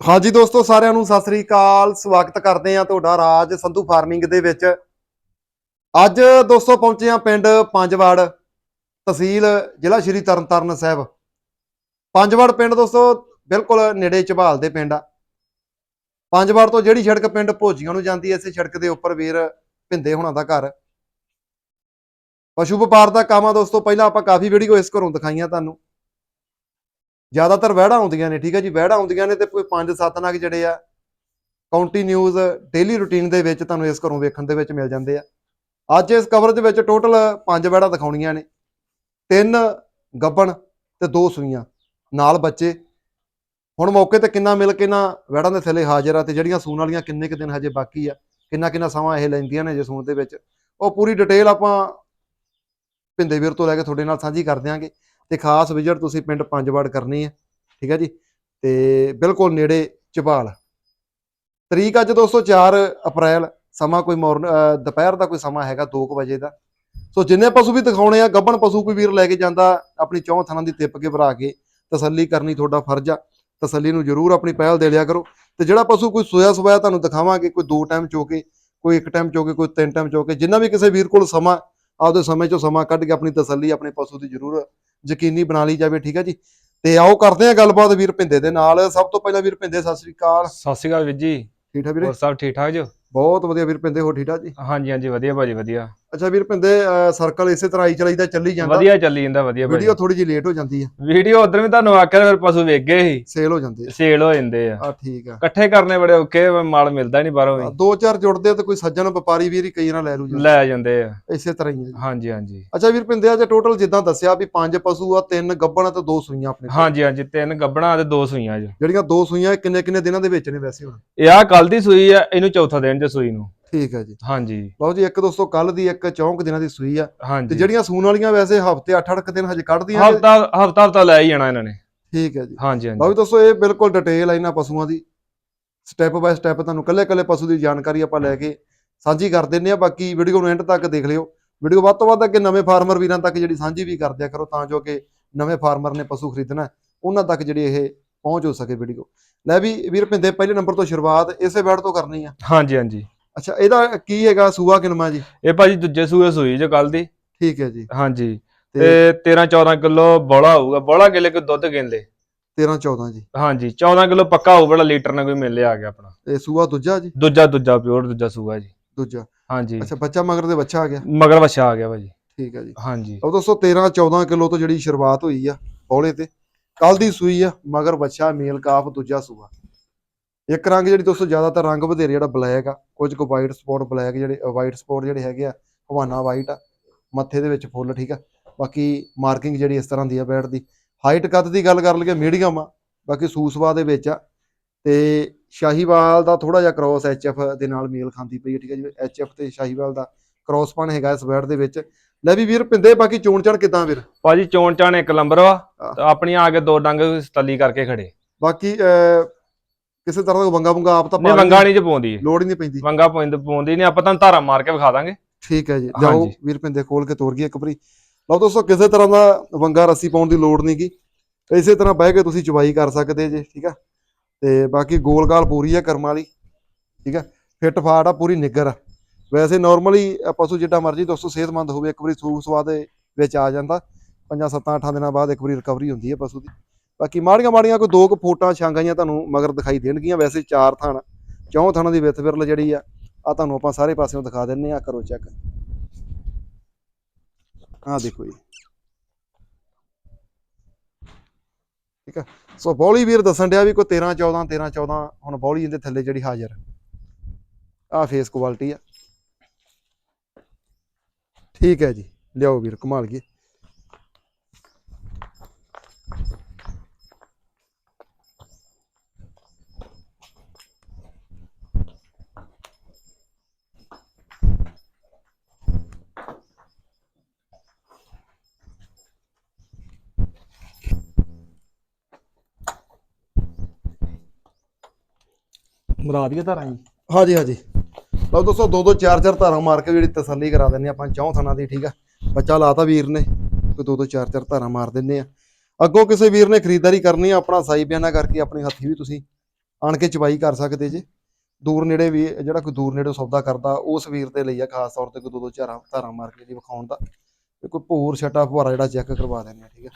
ਹਾਂਜੀ ਦੋਸਤੋ, ਸਾਰਿਆਂ ਨੂੰ ਸਤਿ ਸ੍ਰੀ ਅਕਾਲ। ਸਵਾਗਤ ਕਰਦੇ ਆ ਤੁਹਾਡਾ ਰਾਜ ਸੰਧੂ ਫਾਰਮਿੰਗ ਦੇ ਵਿੱਚ। ਅੱਜ ਦੋਸਤੋ, ਪਹੁੰਚੇ ਆ ਪਿੰਡ ਪੰਜਵਾੜ ਤਹਿਸੀਲ, ਜ਼ਿਲ੍ਹਾ ਸ਼੍ਰੀ ਤਰਨਤਾਰਨ ਸਾਹਿਬ। ਪੰਜਵਾੜ ਪਿੰਡ ਦੋਸਤੋ, ਬਿਲਕੁਲ ਨੇੜੇ ਝਬਾਲ ਦੇ ਪਿੰਡ ਆ। ਪੰਜਵਾੜ ਤੋਂ ਜਿਹੜੀ ਸੜਕ ਪਿੰਡ ਭੋਜੀਆਂ ਨੂੰ ਜਾਂਦੀ ਐ ਇਸੇ ਸੜਕ ਦੇ ਉੱਪਰ ਵੀਰ ਭਿੰਦੇ ਹੋਣਾ ਦਾ ਘਰ। ਪਸ਼ੂ ਵਪਾਰ ਦਾ ਕੰਮ ਆ ਦੋਸਤੋ, ਪਹਿਲਾਂ ਆਪਾਂ ਕਾਫੀ ਵੀਡੀਓ ਇਸ ਘਰੋਂ ਦਿਖਾਈਆਂ ਤੁਹਾਨੂੰ। ਜ਼ਿਆਦਾਤਰ ਵਹਿੜਾਂ ਆਉਂਦੀਆਂ ਨੇ, ਠੀਕ ਹੈ ਜੀ, ਵਹਿੜਾਂ ਆਉਂਦੀਆਂ ਨੇ ਤੇ ਕੋਈ 5-7 ਨਗ ਜਿਹੜੇ ਆ ਕਾਉਂਟੀ ਡੇਲੀ ਰੁਟੀਨ ਦੇ ਵਿੱਚ ਤੁਹਾਨੂੰ ਇਸ ਘਰੋਂ ਵੇਖਣ ਦੇ ਵਿੱਚ ਮਿਲ ਜਾਂਦੇ ਆ। ਅੱਜ ਇਸ ਕਵਰੇਜ ਵਿੱਚ ਟੋਟਲ 5 ਵਹਿੜਾਂ ਦਿਖਾਉਣੀਆਂ ਨੇ, ਤਿੰਨ ਗੱਬਣ ਤੇ ਦੋ ਸੂਈਆਂ, ਨਾਲ ਬੱਚੇ। ਹੁਣ ਮੌਕੇ ਤੇ ਕਿੰਨਾ ਮਿਲ ਕੇ ਨਾ ਵਹਿੜਾਂ ਦੇ ਥੱਲੇ ਹਾਜ਼ਰ ਆ ਤੇ ਜਿਹੜੀਆਂ ਸੂਣ ਵਾਲੀਆਂ ਕਿੰਨੇ ਕੁ ਦਿਨ ਹਜੇ ਬਾਕੀ ਆ, ਕਿੰਨਾ ਕਿੰਨਾ ਸਮਾਂ ਇਹ ਲੈਂਦੀਆਂ ਨੇ ਜੇ ਸੂਣ ਦੇ ਵਿੱਚ, ਉਹ ਪੂਰੀ ਡਿਟੇਲ ਆਪਾਂ ਭਿੰਦੇ ਵੀਰ ਤੋਂ ਲੈ ਕੇ ਤੁਹਾਡੇ ਨਾਲ ਸਾਂਝੀ ਕਰ ਦਿਆਂਗੇ। ਤੇ ਖਾਸ ਵਿਜ਼ਿਟ ਤੁਸੀਂ ਪਿੰਡ ਪੰਜਵਾੜ ਕਰਨੀ ਹੈ ਠੀਕ ਹੈ ਜੀ? ਤੇ ਬਿਲਕੁਲ ਨੇੜੇ ਝਬਾਲ। ਤਰੀਕ ਅੱਜ ਦੋਸਤੋ 4 ਅਪ੍ਰੈਲ, ਸਮਾਂ ਕੋਈ ਮੌਰਨ ਦੁਪਹਿਰ ਦਾ ਕੋਈ ਸਮਾਂ ਹੈਗਾ 2 ਵਜੇ ਦਾ। ਸੋ ਜਿੰਨੇ ਪਸ਼ੂ ਵੀ ਦਿਖਾਉਣੇ ਆ ਗੱਬਣ ਪਸ਼ੂ ਕੋਈ ਵੀਰ ਲੈ ਕੇ ਜਾਂਦਾ, ਆਪਣੀ ਚੌਂ ਥਣਾਂ ਦੀ ਤਿੱਪ ਕੇ ਭਰਾ ਕੇ ਤਸੱਲੀ ਕਰਨੀ ਤੁਹਾਡਾ ਫਰਜ਼ ਆ। ਤਸੱਲੀ ਨੂੰ ਜ਼ਰੂਰ ਆਪਣੀ ਪਹਿਲ ਦੇ ਲਿਆ ਕਰੋ। ਤੇ ਜਿਹੜਾ ਪਸ਼ੂ ਕੋਈ ਸੋਇਆ ਸੋਇਆ ਤੁਹਾਨੂੰ ਦਿਖਾਵਾਂਗੇ, ਕੋਈ ਦੋ ਟਾਈਮ ਚੋਕੇ ਕੋਈ ਇੱਕ ਟਾਈਮ ਚੋਕੇ ਕੋਈ ਤਿੰਨ ਟਾਈਮ ਚੋਕੇ ਜਿੰਨਾ ਵੀ ਕਿਸੇ ਵੀਰ ਕੋਲ ਸਮਾਂ ਆਪਦੇ ਸਮੇਂ ਚੋਂ ਸਮਾਂ ਕੱਢ ਕੇ ਆਪਣੀ ਤਸੱਲੀ ਆਪਣੇ ਪਸ਼ੂ ਦੀ ਜ਼ਰੂਰ ਯਕੀਨੀ ਬਣਾ ਲਈ ਜਾਵੇ ਠੀਕ ਹੈ ਜੀ? ਤੇ ਆਓ ਕਰਦੇ ਆ ਗੱਲਬਾਤ ਵੀਰ ਭਿੰਦੇ ਦੇ ਨਾਲ। ਸਭ ਤੋਂ ਪਹਿਲਾਂ ਵੀਰ ਭਿੰਦੇ ਸਤਿ ਸ੍ਰੀ ਅਕਾਲ। ਸਤਿ ਸ਼੍ਰੀ ਅਕਾਲ ਵੀਰ ਜੀ। ਠੀਕ ਠਾਕ ਵੀਰੇ? ਹੋਰ ਸਭ ਠੀਕ ਠਾਕ ਜੋ? ਬਹੁਤ ਵਧੀਆ ਵੀਰ ਭਿੰਦੇ ਹੋ ਠੀਕ ਠਾਕ ਜੀ? ਹਾਂਜੀ ਹਾਂਜੀ ਵਧੀਆ ਭਾਜੀ ਵਧੀਆ। ਅੱਛਾ ਵੀਰ ਭਿੰਦੇ ਸਰਕਲ ਇਸੇ ਤਰ੍ਹਾਂ ਹੀ ਚਲਾਈਦਾ ਚੱਲੀ ਜਾਂਦਾ। ਵਧੀਆ ਚੱਲੀ ਜਾਂਦਾ ਵਧੀਆ ਵੀਡੀਓ ਥੋੜੀ ਜਿਹੀ ਲੇਟ ਹੋ ਜਾਂਦੀ ਹੈ ਵੀਡੀਓ ਉਧਰ ਵੀ ਤੁਹਾਨੂੰ ਆਖਿਆ ਫਿਰ ਪਸ਼ੂ ਵੇਖ ਗਏ ਸੀ। ਸੇਲ ਹੋ ਜਾਂਦੀ ਹੈ ਸੇਲ ਹੋ ਜਾਂਦੇ ਆ। ਆ ਠੀਕ ਆ। ਇਕੱਠੇ ਕਰਨੇ ਬੜੇ ਔਖੇ ਮਾਲ ਮਿਲਦਾ ਨਹੀਂ ਬਾਹਰੋਂ ਵੀ। ਦੋ ਚਾਰ ਜੁੜਦੇ ਆ ਤੇ ਕੋਈ ਸੱਜਣ ਵਪਾਰੀ ਵੀਰ ਹੀ ਕਈ ਨਾਲ ਲੈ ਲੂ ਜਾਂਦਾ। ਲੈ ਜਾਂਦੇ ਆ। ਇਸੇ ਤਰ੍ਹਾਂ ਹੀ। ਹਾਂਜੀ ਹਾਂਜੀ। ਅੱਛਾ ਵੀਰ ਭਿੰਦੇ ਅੱਜ ਟੋਟਲ ਜਿੱਦਾਂ ਦੱਸਿਆ ਵੀ ਪੰਜ ਪਸ਼ੂ ਆ ਤਿੰਨ ਗੱਬਣ ਤੇ ਦੋ ਸੂਈਆਂ ਆਪਣੇ। ਹਾਂਜੀ ਹਾਂਜੀ ਤਿੰਨ ਗੱਬਣਾ ਤੇ ਦੋ ਸੂਈਆਂ ਜਿਹੜੀਆਂ ਦੋ ਸੂਈਆਂ ਕਿੰਨੇ ਕਿੰਨੇ ਦਿਨਾਂ ਦੇ ਵਿੱਚ ਨੇ ਵੈਸੇ ਹੁਣ? ਇਹ ਆ ਕੱਲ ਦੀ ਸੂਈ ਆ ਇਹਨੂੰ ਚੌਥਾ ਦਿਨ ਜੇ ਸੂਈ ਨੂੰ। ਠੀਕ ਹੈ ਜੀ। ਹਾਂਜੀ। ਲਓ ਜੀ ਇੱਕ ਦੋਸਤੋ ਕੱਲ ਦੀ ਇੱਕ ਚੌਂਕ ਦਿਨਾਂ ਦੀ ਸੂਈ ਆ। ਤੇ ਹਾਂਜੀ ਜਿਹੜੀਆਂ ਸੂਣ ਵਾਲੀਆਂ ਵੈਸੇ ਹਫ਼ਤੇ 8-8 ਦਿਨ ਹਜੇ ਕੱਢਦੀਆਂ। ਹਫਤਾ ਹਫਤਾ ਹਫਤਾ ਲੈ ਹੀ ਜਾਣਾ ਇਹਨਾਂ ਨੇ। ਠੀਕ ਹੈ ਜੀ। ਹਾਂਜੀ ਲਓ ਹਾਂਜੀ ਵੀ ਦੋਸਤੋ ਇਹ ਬਿਲਕੁਲ ਡਿਟੇਲ ਆ ਇਹਨਾਂ ਪਸ਼ੂਆਂ ਦੀ। ਸਟੈਪ ਬਾਏ ਸਟੈਪ ਤੁਹਾਨੂੰ ਕੱਲੇ ਕੱਲੇ ਪਸ਼ੂ ਦੀ ਜਾਣਕਾਰੀ ਆਪਾਂ ਲੈ ਕੇ ਸਾਂਝੀ ਕਰ ਦਿੰਨੇ ਆ। ਬਾਕੀ ਵੀਡੀਓ ਨੂੰ ਐਂਡ ਤੱਕ ਦੇਖ ਲਿਓ। ਵੀਡੀਓ ਵੱਧ ਤੋਂ ਵੱਧ ਅੱਗੇ ਨਵੇਂ ਫਾਰਮਰ ਵੀਰਾਂ ਤੱਕ ਜਿਹੜੀ ਸਾਂਝੀ ਵੀ ਕਰ ਦਿਆ ਕਰੋ ਤਾਂ ਜੋ ਕਿ ਨਵੇਂ ਫਾਰਮਰ ਨੇ ਪਸ਼ੂ ਖਰੀਦਣਾ ਹੈ, ਉਹਨਾਂ ਤੱਕ ਜਿਹੜੀ ਇਹ ਪਹੁੰਚ ਹੋ ਸਕੇ ਵੀਡੀਓ। ਲੈ ਵੀ ਵੀਰ ਭਿੰਦੇ ਪਹਿਲੇ ਨੰਬਰ ਤੋਂ ਸ਼ੁਰੂਆਤ ਇਸੇ ਬੈਡ ਤੋਂ ਕਰਨੀ ਆ। ਹਾਂਜੀ ਹਾਂਜੀ। ਅੱਛਾ ਇਹਦਾ ਕੀ ਹੈਗਾ ਸੂਆ ਕਿਨਮਾ ਜੀ? ਇਹ ਭਾਜੀ ਦੂਜੇ ਸੂਏ ਸੂਈ ਜੋ ਕੱਲ ਦੀ। ਠੀਕ ਹੈ ਜੀ। ਹਾਂਜੀ। ਤੇ ਤੇ 13 14 ਕਿਲੋ ਬੋਲਾ ਹੋਊਗਾ। ਬੋਲਾ ਕਿਲੇ ਕੋ ਦੁੱਧ ਕਹਿੰਦੇ 13 14 ਜੀ। ਹਾਂਜੀ 14 ਕਿਲੋ ਪੱਕਾ ਹੋਊ ਬੜਾ ਲੀਟਰ ਨਾਲ ਕੋਈ ਮਿਲ ਲਿਆ ਆ ਗਿਆ ਆਪਣਾ। ਇਹ ਸੂਆ ਦੂਜਾ ਜੀ? ਦੂਜਾ ਦੂਜਾ ਪਿਓਰ ਦੂਜਾ ਸੂਗਾ ਜੀ। ਦੂਜਾ। ਹਾਂਜੀ। ਅੱਛਾ ਬੱਚਾ ਮਗਰ ਦੇ ਬੱਚਾ ਆ ਗਿਆ? ਮਗਰ ਵਛਾ ਆ ਗਿਆ ਭਾਜੀ। ਠੀਕ ਹੈ ਜੀ। ਹਾਂਜੀ। ਉਹ ਦੋਸਤੋ 13 14 ਕਿਲੋ ਤੋਂ ਜਿਹੜੀ ਸ਼ੁਰੂਆਤ ਹੋਈ ਆ ਬੌਲੇ ਤੇ ਕੱਲ ਦੀ ਸੂਈ ਆ ਮਗਰ ਬੱਚਾ ਮੇਲ ਕਾਫ ਦੂਜਾ ਸੂਆ। ਇੱਕ ਰੰਗ ਜਿਹੜੀ ਦੋਸਤੋ ਜ਼ਿਆਦਾਤਰ ਰੰਗ ਵਧੇਰੇ ਜਿਹੜਾ ਬਲੈਕ ਆ ਕੁਝ ਕੁ ਵਾਈਟ ਸਪੌਟ ਬਲੈਕ ਜਿਹੜੇ ਵਾਈਟ ਸਪੌਟ ਜਿਹੜੇ ਹੈਗੇ ਆ ਹਵਾਨਾ ਵਾਈਟ ਆ ਮੱਥੇ ਦੇ ਵਿੱਚ ਫੁੱਲ ਠੀਕ ਆ? ਬਾਕੀ ਮਾਰਕਿੰਗ ਜਿਹੜੀ ਇਸ ਤਰ੍ਹਾਂ ਦੀ ਆ ਬੈਟ ਦੀ। ਹਾਈਟ ਕੱਦ ਦੀ ਗੱਲ ਕਰ ਲਈਏ ਮੀਡੀਅਮ ਆ ਬਾਕੀ ਸੂਸਵਾ ਦੇ ਵਿੱਚ ਆ। ਤੇ ਸ਼ਾਹੀਵਾਲ ਦਾ ਥੋੜਾ ਜਿਹਾ ਕ੍ਰੋਸ ਐਚਐਫ ਦੇ ਨਾਲ ਮੇਲ ਖਾਂਦੀ ਪਈ ਹੈ ਠੀਕ ਹੈ ਜੀ? ਐਚਐਫ ਤੇ ਸ਼ਾਹੀਵਾਲ ਦਾ ਕ੍ਰੋਸਪਨ ਹੈਗਾ ਇਸ ਬੈਟ ਦੇ ਵਿੱਚ। ਲੈ ਵੀ ਵੀਰ ਪਿੰਦੇ ਬਾਕੀ ਚੋਣ ਚਣ ਕਿਦਾਂ ਵੀਰ? ਭਾਜੀ ਚੋਣ ਚਾਣ ਇੱਕ ਨੰਬਰ ਵਾ ਆਪਣੀਆਂ ਆ ਕੇ ਦੋ ਡੰਗ ਤਲੀ ਕਰਕੇ ਖੜੇ। ਬਾਕੀ ਕਿਸੇ ਤਰ੍ਹਾਂ ਦਾ ਵੰਗਾ ਵੰਗਾ ਆਪ ਤਾਂ ਨਹੀਂ ਵੰਗਾ ਨਹੀਂ ਚ ਪਾਉਂਦੀ। ਲੋੜ ਹੀ ਨਹੀਂ ਪੈਂਦੀ। ਵੰਗਾ ਪਾਉਂਦੀ ਪਾਉਂਦੀ ਨਹੀਂ ਆਪਾਂ ਤੁਹਾਨੂੰ ਧਾਰਾ ਮਾਰ ਕੇ ਵਿਖਾ ਦਾਂਗੇ। ਠੀਕ ਹੈ ਜੀ ਜਾਓ ਹਾਂਜੀ। ਵੀਰ ਪਿੰਦੇ ਖੋਲ ਕੇ ਤੋਰ ਗਈ ਇੱਕ ਵਾਰੀ। ਲਓ ਦੋਸਤੋ ਕਿਸੇ ਤਰ੍ਹਾਂ ਦਾ ਵੰਗਾ ਰੱਸੀ ਪਾਉਣ ਦੀ ਲੋੜ ਨਹੀਂਗੀ ਇਸੇ ਤਰ੍ਹਾਂ ਬਹਿ ਕੇ ਤੁਸੀਂ ਚੁਬਾਈ ਕਰ ਸਕਦੇ ਜੇ ਠੀਕ ਆ। ਤੇ ਬਾਕੀ ਗੋਲ ਗਾਲ ਪੂਰੀ ਆ ਕਰਮ ਵਾਲੀ ਠੀਕ ਆ। ਫਿੱਟ ਫਾਟ ਆ ਪੂਰੀ ਨਿੱਗਰ ਆ। ਵੈਸੇ ਨਾਰਮਲੀ ਪਸ਼ੂ ਜਿੱਡਾ ਮਰਜ਼ੀ ਦੋਸਤੋ ਸਿਹਤਮੰਦ ਹੋਵੇ ਇੱਕ ਵਾਰੀ ਸੂਖ ਸਵਾਦ ਦੇ ਵਿੱਚ ਆ ਜਾਂਦਾ। ਪੰਜਾਂ ਸੱਤਾਂ ਅੱਠਾਂ ਦਿਨਾਂ ਬਾਅਦ ਇੱਕ ਵਾਰੀ ਰਿਕਵਰੀ ਹੁੰਦੀ ਹੈ ਪਸ਼ੂ ਦੀ। ਬਾਕੀ ਮਾੜੀਆਂ ਮਾੜੀਆਂ ਕੋਈ ਦੋ ਕੁ ਫੋਟਾਂ ਛਾਂਗਾਈਆਂ ਤੁਹਾਨੂੰ ਮਗਰ ਦਿਖਾਈ ਦੇਣਗੀਆਂ, ਵੈਸੇ ਚਾਰ ਥਣ, ਚੌਂ ਥਣਾਂ ਦੀ ਵਿੱਥ ਵਿਰਲ ਜਿਹੜੀ ਆ ਆ ਤੁਹਾਨੂੰ ਆਪਾਂ ਸਾਰੇ ਪਾਸਿਓਂ ਦਿਖਾ ਦਿੰਨੇ ਆ ਕਰੋ ਚੈੱਕ ਆ ਦੇਖੋ ਜੀ। ਠੀਕ ਆ? ਸੋ ਬੌਲੀ ਵੀਰ ਦੱਸਣ ਡਿਆ ਵੀ ਕੋਈ 13 14 13 14 ਹੁਣ ਬੌਲੀ ਇਹਦੇ ਥੱਲੇ ਜਿਹੜੀ ਹਾਜ਼ਰ। ਆ ਫੇਸ ਕੁਆਲਿਟੀ ਆ। ਠੀਕ ਹੈ ਜੀ। ਲਿਆਓ ਵੀਰ ਕਮਾਲ ਗਏ ਮਰਾ ਦਈਏ ਧਾਰਾਂ ਜੀ। ਹਾਂਜੀ ਹਾਂਜੀ। ਲਓ ਦੋਸਤੋ, ਦੋ ਦੋ, ਚਾਰ ਚਾਰ ਧਾਰਾਂ ਮਾਰ ਕੇ ਜਿਹੜੀ ਤਸੱਲੀ ਕਰਾ ਦਿੰਨੇ ਆਪਾਂ, ਚੌਂ ਥਣਾ ਦੀ, ਠੀਕ ਆ? ਬੱਚਾ ਲਾਤਾ ਵੀਰ ਨੇ, ਕੋਈ ਦੋ ਦੋ, ਚਾਰ ਚਾਰ ਧਾਰਾਂ ਮਾਰ ਦਿੰਨੇ ਆ ਅੱਗੋਂ ਕਿਸੇ ਵੀਰ ਨੇ ਖਰੀਦਦਾਰੀ ਕਰਨੀ ਆ, ਆਪਣਾ ਸਾਈ ਬਿਆਨਾ ਕਰਕੇ ਆਪਣੇ ਹੱਥੀ ਵੀ ਤੁਸੀਂ ਆਣ ਕੇ ਚਵਾਈ ਕਰ ਸਕਦੇ ਜੇ। ਦੂਰ ਨੇੜੇ ਵੀ, ਜਿਹੜਾ ਕੋਈ ਦੂਰ ਨੇੜੇ ਸੌਦਾ ਕਰਦਾ, ਉਸ ਵੀਰ ਦੇ ਲਈ ਆ, ਖਾਸ ਤੌਰ ਤੇ ਕੋਈ ਦੋ ਦੋ, ਚਾਰਾਂ ਧਾਰਾਂ ਮਾਰ ਕੇ ਜੀ ਵਿਖਾਉਣ ਦਾ। ਤੇ ਕੋਈ ਭੂਰ, ਛਟਾ, ਫੁਹਾਰਾ ਜਿਹੜਾ ਚੈੱਕ ਕਰਵਾ ਦਿੰਦੇ ਆ ਠੀਕ ਹੈ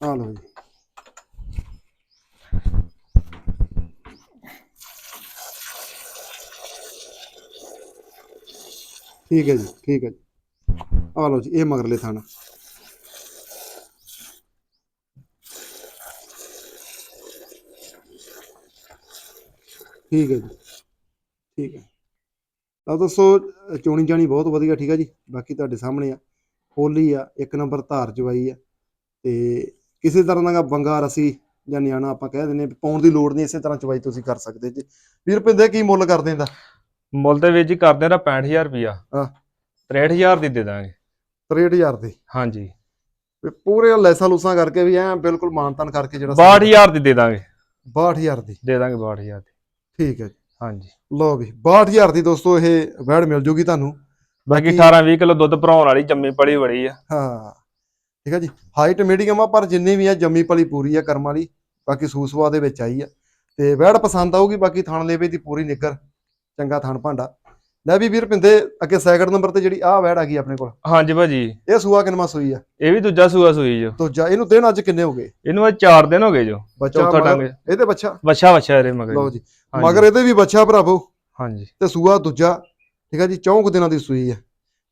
ਆ ਲਓ ਜੀ। ਠੀਕ ਹੈ ਜੀ ਠੀਕ ਹੈ ਜੀ। ਆ ਲਓ ਜੀ ਇਹ ਮਗਰਲੇ ਥਾਣਾ। ਠੀਕ ਹੈ ਜੀ ਠੀਕ ਹੈ। ਤਾਂ ਦੋਸਤੋ ਅ, ਚੋਣੀ ਜਾਣੀ ਬਹੁਤ ਵਧੀਆ ਠੀਕ ਹੈ ਜੀ। ਬਾਕੀ ਤੁਹਾਡੇ ਸਾਹਮਣੇ ਆ ਹੋਲੀ ਆ ਇੱਕ ਨੰਬਰ ਧਾਰ ਚਵਾਈ ਆ। ਤੇ ਕਿਸੇ ਤਰ੍ਹਾਂ ਦਾ ਬੰਗਾ ਰਸੀ ਜਾਂ ਨਿਆਣਾ ਆਪਾਂ ਕਹਿ ਦਿੰਦੇ ਹਾਂ, ਪਾਉਣ ਦੀ ਲੋੜ ਨਹੀਂ ਇਸੇ ਤਰ੍ਹਾਂ ਚਵਾਈ ਤੁਸੀਂ ਕਰ ਸਕਦੇ ਜੀ। ਵੀਰ ਪਿੰਦੇ ਕੀ ਮੁੱਲ ਕਰਦੇ ਇਹਦਾ ਮੁੱਲ ਦੇ ਵਿੱਚ ਹੀ ਕਰਦੇ ਆ 65000 ਰੁਪਿਆ ਹਾਂ। 63000 ਦੀ ਦੇ ਦਾਂਗੇ। 63000 ਦੀ? ਹਾਂਜੀ। ਪੂਰੇ ਲੈਸਾਂ ਲੂਸਾਂ ਕਰਕੇ ਵੀ ਐ ਬਿਲਕੁਲ ਮਾਨਤਨ ਕਰਕੇ ਜਿਹੜਾ 62000 ਦੀ ਦੇ ਦਾਂਗੇ। 62000 ਦੀ? ਦੇ ਦਾਂਗੇ 62000 ਦੀ। ਠੀਕ ਹੈ ਜੀ। ਹਾਂਜੀ। ਲਓ ਵੀ 62000 ਦੀ ਦੋਸਤੋ ਇਹ ਵੈੜ ਮਿਲ ਜੂਗੀ ਤੁਹਾਨੂੰ। ਬਾਕੀ ਬਾਕੀ- 18 20 ਕਿਲੋ ਦੁੱਧ ਭਰਾਉਣ ਵਾਲੀ ਜੰਮੀ ਪੜੀ ਬੜੀ ਆ। ਹਾਂ। ਠੀਕ ਹੈ ਜੀ। ਹਾਈਟ ਮੀਡੀਅਮ ਆ ਪਰ ਜਿੰਨੀ ਵੀ ਆ ਜੰਮੀ ਪਲੀ ਪੂਰੀ ਆ ਕਰਮ ਵਾਲੀ। ਬਾਕੀ ਸੂਸਵਾ ਦੇ ਵਿੱਚ ਆਈ ਆ। ਤੇ ਵੈੜ ਪਸੰਦ ਆਊਗੀ ਬਾਕੀ ਥਣ ਲੇਵੇ ਦੀ ਪੂਰੀ ਨਿੱਗਰ। ਚੰਗਾ ਥਣ ਭਾਂਡਾ। ਲੈ ਵੀ ਵੀਰ ਪਿੰਦੇ ਅੱਗੇ ਸੈਕਿੰਡ ਨੰਬਰ ਤੇ ਜਿਹੜੀ ਆ ਵੈੜ ਆ ਗਈ ਆਪਣੇ ਕੋਲ। ਹਾਂਜੀ ਭਾਜੀ। ਇਹ ਸੂਆ ਕਿੰਨਵਾ ਸੂਈ ਆ? ਇਹ ਵੀ ਦੂਜਾ ਸੂਆ ਸੂਈ ਜੋ। ਦੂਜਾ ਇਹਨੂੰ ਦਿਨ ਅੱਜ ਕਿੰਨੇ ਹੋ ਗਏ? ਇਹਨੂੰ ਅੱਜ 4 ਦਿਨ ਹੋ ਗਏ ਜੋ। ਬੱਚਾ ਚੌਥਾ ਡੰਗ ਇਹਦੇ ਬੱਚਾ? ਵਛਾ ਵਛਾ ਇਹਦੇ ਮਗਰ। ਲਓ ਜੀ। ਮਗਰ ਇਹਦੇ ਵੀ ਬੱਚਾ ਭਰਾਵੋ। ਹਾਂਜੀ। ਤੇ ਸੂਆ ਦੂਜਾ ਠੀਕ ਹੈ ਜੀ ਚੌਂਕ ਦਿਨਾਂ ਦੀ ਸੂਈ ਆ।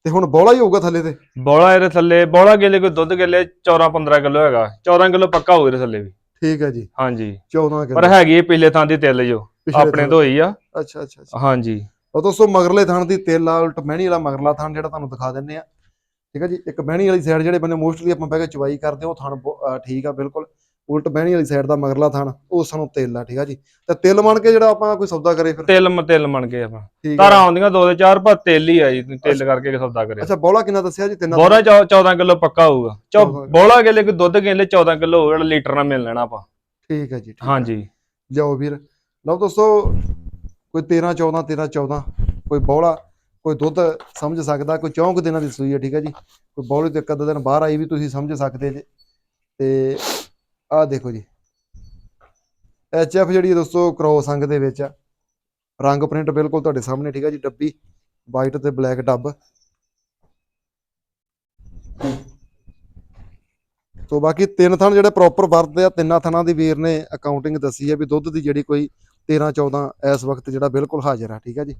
ਤੇ ਹੁਣ ਬੋਲਾ ਹੀ ਹੋਊਗਾ ਥੱਲੇ ਤੇ? ਬੋਲਾ ਇਹਦੇ ਥੱਲੇ ਬੋਲਾ ਗੇਲੇ ਕੋਈ ਦੁੱਧ ਗੇਲੇ 14 15 ਕਿਲੋ ਹੈਗਾ। 14 ਕਿਲੋ ਪੱਕਾ ਹੋਊ ਇਹਦੇ ਥੱਲੇ ਵੀ। ਠੀਕ ਹੈ ਜੀ। ਹਾਂਜੀ। 14 ਪਰ ਕਿਲੋ ਹੈਗੀ ਇਹ ਪਿਛਲੇ ਥਾਂ ਦੀ ਤਿੱਲ ਜੋ। ਆਪਣੇ ਤੋਂ ਹੀ ਆ। ਅੱਛਾ ਅੱਛਾ ਅੱਛਾ। ਹਾਂਜੀ। ਉਹ ਦੋਸਤੋ ਮਗਰਲੇ ਥਣ ਦੀ ਤੇਲ ਆ ਉਲਟ ਮਹਿਣੀ ਵਾਲਾ ਮਗਰਲਾ ਥਣ ਜਿਹੜਾ ਤੁਹਾਨੂੰ ਦਿਖਾ ਦਿੰਨੇ ਆ ਠੀਕ ਹੈ ਜੀ ਇੱਕ ਮਹਿਣੀ ਵਾਲੀ ਸਾਈਡ ਜਿਹੜੇ ਬੰਦੇ ਮੋਸਟਲੀ ਆਪਾਂ ਬਹਿ ਕੇ ਚਵਾਈ ਕਰਦੇ ਆ, ਉਹ ਥਣ ਠੀਕ ਆ ਬਿਲਕੁਲ। ਉਲਟ ਮਹਿਣੀ ਵਾਲੀ ਸਾਈਡ ਦਾ ਮਗਰਲਾ ਥਣ ਉਹ ਸਾਨੂੰ ਤੇਲ ਆ ਠੀਕ ਆ ਜੀ। ਤੇ ਤਿਲ ਮੰਨ ਕੇ ਜਿਹੜਾ ਆਪਾਂ ਕੋਈ ਸੌਦਾ ਕਰੇ ਫਿਰ? ਤਿਲ ਮ ਤਿਲ ਮੰਨ ਕੇ ਆਪਾਂ। ਧਾਰਾਂ ਆ ਆਉਂਦੀਆਂ ਦੋ ਦੇ ਚਾਰ ਪਰ ਤਿਲ ਹੀ ਆ ਜੀ ਤਿਲ ਕਰਕੇ ਸੌਦਾ ਕਰਿਆ ਅੱਛਾ ਬੋਲਾ ਕਿੰਨਾ ਦੱਸਿਆ ਜੀ? ਤਿੰਨਾਂ ਬੋਲਾ 14 ਕਿਲੋ ਪੱਕਾ ਹੋਊਗਾ। ਚੌ 14 ਬੋਲਾ ਗੇਲੇ ਕੋਈ ਦੁੱਧ ਗੇਲੇ 14 ਕਿਲੋ ਜਿਹੜਾ ਲੀਟਰ ਨਾਲ ਮਿਲ ਲੈਣਾ ਆਪਾਂ। ਠੀਕ ਹੈ ਜੀ ਆ। ਹਾਂਜੀ। ਲਿਆਓ ਵੀਰ। ਲਓ ਦੋਸਤੋ ਕੋਈ 13 14 13 14 ਕੋਈ ਬੌਲਾ, ਕੋਈ ਦੁੱਧ ਸਮਝ ਸਕਦਾ, ਕੋਈ ਚੌਂਕ ਦਿਨਾਂ ਦੀ ਸੂਈ ਹੈ, ਠੀਕ ਹੈ ਜੀ? ਕੋਈ ਬੌਲੇ ਤੇ ਇੱਕ ਅੱਧਾ ਦਿਨ ਬਾਹਰ ਆਈ ਵੀ ਤੁਸੀਂ ਸਮਝ ਸਕਦੇ ਜੇ। ਤੇ ਆਹ ਦੇਖੋ ਜੀ। ਐਚ ਐਫ ਜਿਹੜੀ ਦੋਸਤੋ, ਕ੍ਰੋਸ ਅੰਗ ਦੇ ਵਿੱਚ ਆ। ਰੰਗ ਪ੍ਰਿੰਟ ਬਿਲਕੁਲ ਤੁਹਾਡੇ ਸਾਹਮਣੇ, ਠੀਕ ਹੈ ਜੀ? ਡੱਬੀ, ਵਾਈਟ ਤੇ ਬਲੈਕ ਡੱਬ। ਤੋਂ ਬਾਕੀ ਤਿੰਨ ਥਣ ਜਿਹੜੇ ਪ੍ਰੋਪਰ ਵਰਤਦੇ ਆ, ਤਿੰਨਾਂ ਥਣਾਂ ਦੀ ਵੀਰ ਨੇ ਅਕਾਊਂਟਿੰਗ ਦੱਸੀ ਹੈ ਵੀ ਦੁੱਧ ਦੀ ਜਿਹੜੀ ਕੋਈ 13 14 ਇਸ ਵਕਤ ਜਿਹੜਾ ਬਿਲਕੁਲ ਹਾਜ਼ਰ ਆ ਠੀਕ ਹੈ ਜੀ।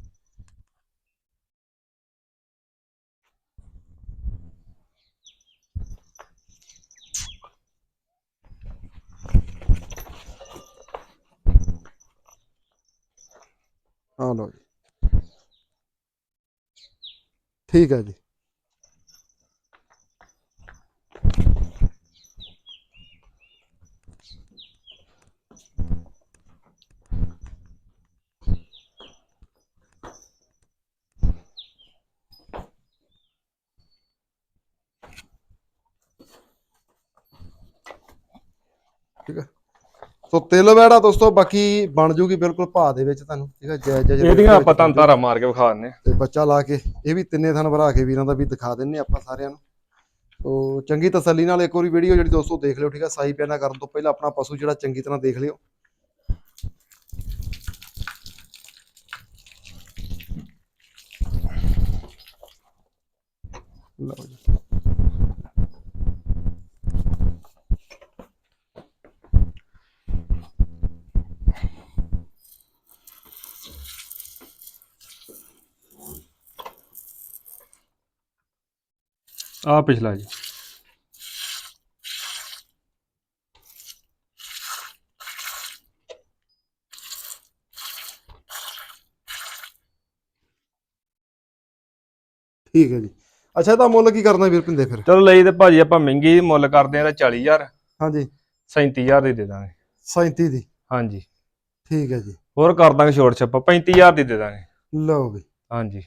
ਆ ਲਓ ਜੀ। ਠੀਕ ਹੈ ਜੀ। ਸੋ ਤਿਲ ਵੈੜਾ ਦੋਸਤੋ ਬਾਕੀ ਬਣ ਜੂਗੀ ਬਿਲਕੁਲ ਭਾਅ ਦੇ ਵਿੱਚ ਤੁਹਾਨੂੰ ਠੀਕ ਹੈ ਜੈ ਜੈ ਇਹਦੀਆਂ ਆਪਾਂ ਧਾਰਾ ਮਾਰ ਕੇ ਵਿਖਾ ਦਿੰਨੇ ਤੇ ਬੱਚਾ ਲਾ ਕੇ ਇਹ ਵੀ ਤਿੰਨੇ ਥਣ ਭਰਾ ਕੇ ਵੀਰਾਂ ਦਾ ਵੀ ਦਿਖਾ ਦਿੰਨੇ ਆਪਾਂ ਸਾਰਿਆਂ ਨੂੰ। ਸੋ ਚੰਗੀ ਤਸੱਲੀ ਨਾਲ ਇੱਕ ਵਾਰੀ ਵੀਡੀਓ ਜਿਹੜੀ ਦੋਸਤੋ ਦੇਖ ਲਿਓ ਠੀਕ ਹੈ ਸਾਈ ਪਿਆਨਾ ਕਰਨ ਤੋਂ ਪਹਿਲਾਂ ਆਪਣਾ ਪਸ਼ੂ ਜਿਹੜਾ ਚੰਗੀ ਤਰ੍ਹਾਂ ਦੇਖ ਲਿਓ। ਲਓ ਜੀ। ਆ ਪਿਛਲਾ ਜੀ। ਠੀਕ ਹੈ ਜੀ। ਅੱਛਾ ਇਹਦਾ ਮੁੱਲ ਕੀ ਕਰਨਾ ਵੀਰ ਪਿੰਦੇ ਫਿਰ? ਚਲੋ ਲਈ ਤੇ ਭਾਜੀ ਆਪਾਂ ਮਹਿੰਗੀ ਮੁੱਲ ਕਰਦੇ ਆ ਇਹਦਾ 40000 ਹਾਂਜੀ। 37000 ਦੀ ਦੇ ਦਾਂਗੇ। 37 ਦੀ? ਹਾਂਜੀ। ਠੀਕ ਹੈ ਜੀ। ਹੋਰ ਕਰ ਦਾਂਗੇ ਛੋਟ ਛੱਪਾ 35000 ਦੀ ਦੇ ਦਾਂਗੇ। ਲਓ ਵੀ। ਹਾਂਜੀ।